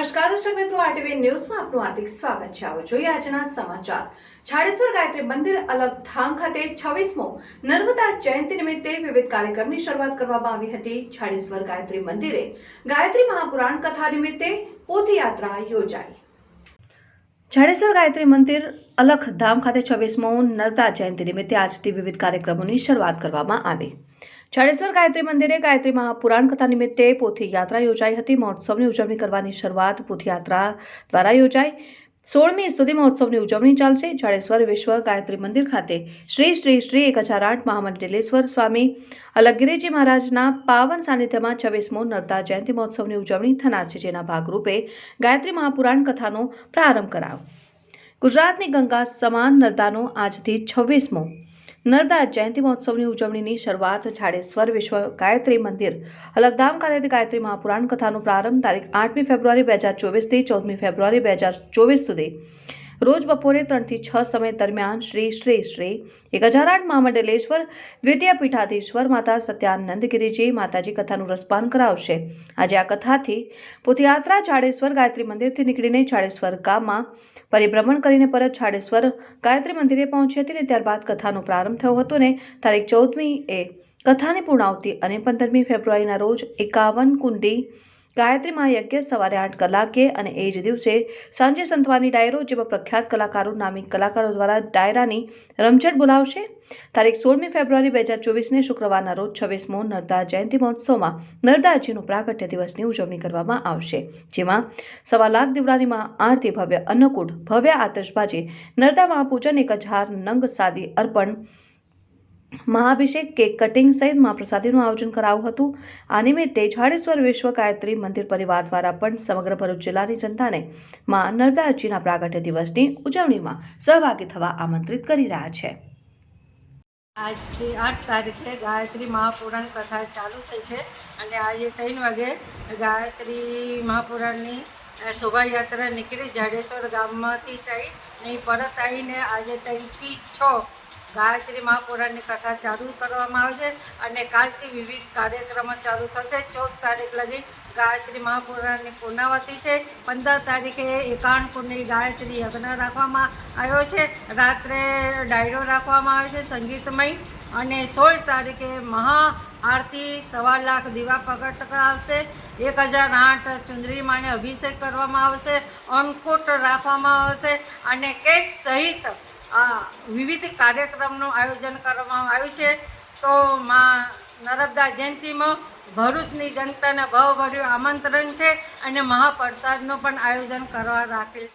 નમસ્કાર, દર્શક મિત્રો આરટીવી ન્યૂઝમાં આપનું હાર્દિક સ્વાગત છે. આવો જોઈએ આજના સમાચાર. છાડેશ્વર ગાયત્રી મંદિર અલગ ધામ ખાતે છવ્વીસમો નર્મદા જયંતિ નિમિત્તે વિવિધ કાર્યક્રમની શરૂઆત કરવામાં આવી હતી. છાડેશ્વર ગાયત્રી મંદિરે ગાયત્રી મહાપુરાણ કથા નિમિત્તે પોથયાત્રા યોજાઈ. છાડેશ્વર ગાયત્રી મંદિર અલખ ધામ ખાતે છવ્વીસમો નર્મદા જયંતિ નિમિત્તે આજથી વિવિધ કાર્યક્રમોની શરૂઆત કરવામાં આવી. છાડેશ્વર ગાયત્રી મંદિરે ગાયત્રી મહાપુરાણ કથા નિમિત્તે પોથી યાત્રા યોજાઈ હતી. મહોત્સવની ઉજવણી કરવાની શરૂઆત પોથીયાત્રા દ્વારા યોજાઈ. સોળમી સુધી મહોત્સવની ઉજવણી ચાલશે. જાડેશ્વર વિશ્વ ગાયત્રી મંદિર ખાતે શ્રી શ્રી શ્રી એક હજાર આઠ મહામંડલેશ્વર સ્વામી અલગગીરીજી મહારાજના પાવન સાનિધ્યમાં છવ્વીસમો નર્મદા જયંતિ મહોત્સવની ઉજવણી થનાર છે. જેના ભાગરૂપે ગાયત્રી મહાપુરાણ કથાનો પ્રારંભ કરાયો. ગુજરાતની ગંગા સમાન નર્મદાનો આજથી છવ્વીસમો નર્મદા જયંતિ મહોત્સવની ઉજવણીની શરૂઆત છાડેશ્વર વિશ્વ ગાયત્રી મંદિર. અલગધામ ખાતેથી ગાયત્રી મહાપુરાણ કથાનો પ્રારંભ તારીખ આઠમી ફેબ્રુઆરી બે હજાર ચોવીસથી ચૌદમી ફેબ્રુઆરી બે હજાર ચોવીસ સુધી. રોજ બપોરે ત્રણથી છ સમય દરમિયાન શ્રી શ્રી શ્રી એક હજાર આઠ મહામંડલેશ્વર દ્વિતીય પીઠાધીશ્વર માતા સત્યાનંદગીરીજી માતાજી કથાનું રસપાન કરાવશે. આજે આ કથાથી પોથયાત્રા જાડેશ્વર ગાયત્રી મંદિરથી નીકળીને છાડેશ્વર ગામમાં પરિભ્રમણ કરીને પરત છાડેશ્વર ગાયત્રી મંદિરે પહોંચી હતી ને ત્યારબાદ કથાનો પ્રારંભ થયો હતો ને તારીખ ચૌદમી એ કથાની પૂર્ણાવતી અને પંદરમી ફેબ્રુઆરીના રોજ એકાવન કુંડી ગાયત્રી મહાયજ્ઞ સવારે આઠ કલાકે અને એ જ દિવસે સાંજે સંતવાની ડાયરો જેમાં પ્રખ્યાત કલાકારો નામી કલાકારો દ્વારા ડાયરાની રમઝટ બોલાવશે. તારીખ સોળમી ફેબ્રુઆરી બે હજાર ચોવીસને શુક્રવારના રોજ છવ્વીસમો નર્મદા જયંતિ મહોત્સવમાં નર્મદાજીનું પ્રાગટ્ય દિવસની ઉજવણી કરવામાં આવશે, જેમાં સવા લાખ દીવડાની મહા આરતી, ભવ્ય અન્નકૂટ, ભવ્ય આતશબાજી, નર્મદા મહાપૂજન, એક હજાર નંગ સાદી અર્પણ મહાભિષેક કેક કટિંગ સહિત મહાપ્રસાદીનું આયોજન કરાયું હતું. આ નિમિત્તે જાડેશ્વર વિશ્વ ગાયત્રી મંદિર પરિવાર દ્વારા પણ સમગ્ર ભરૂચ જિલ્લાની જનતાને મા નર્મદાજીના પ્રાગટ્ય દિવસની ઉજવણીમાં સહભાગી થવા આમંત્રિત કરી રહ્યા છે. આજથી આઠ તારીખે ગાયત્રી મહાપુરાણ કથા ચાલુ થઈ છે અને આજે ત્રણ વાગે ગાયત્રી મહાપુરાણની શોભાયાત્રા નીકળી જાડેશ્વર ગામમાંથી થઈ નહીં પરત આવીને આજે ત્રણથી છ ગાયત્રી મહાપુરાણની કથા ચાલુ કરવામાં આવશે અને કાલથી વિવિધ કાર્યક્રમો ચાલુ થશે. ચૌદ તારીખ લગી ગાયત્રી મહાપુરાણની પૂર્ણાવતી છે. પંદર તારીખે એકાવન કુંડની ગાયત્રી યજ્ઞ રાખવામાં આવ્યો છે. રાત્રે ડાયરો રાખવામાં આવ્યો છે સંગીતમય અને સોળ તારીખે મહા આરતી સવા લાખ દીવા પ્રગટ આવશે એક હજાર આઠ ચુંદરી માને અભિષેક કરવામાં આવશે. અન્નકૂટ રાખવામાં આવશે અને કેક સહિત આ વિવિધ કાર્યક્રમનું આયોજન કરવામાં આવ્યું છે. તો માં નર્મદા જયંતિમાં ભરૂચની જનતાને ભાવભર્યું આમંત્રણ છે અને મહાપ્રસાદનું પણ આયોજન કરવા રાખેલ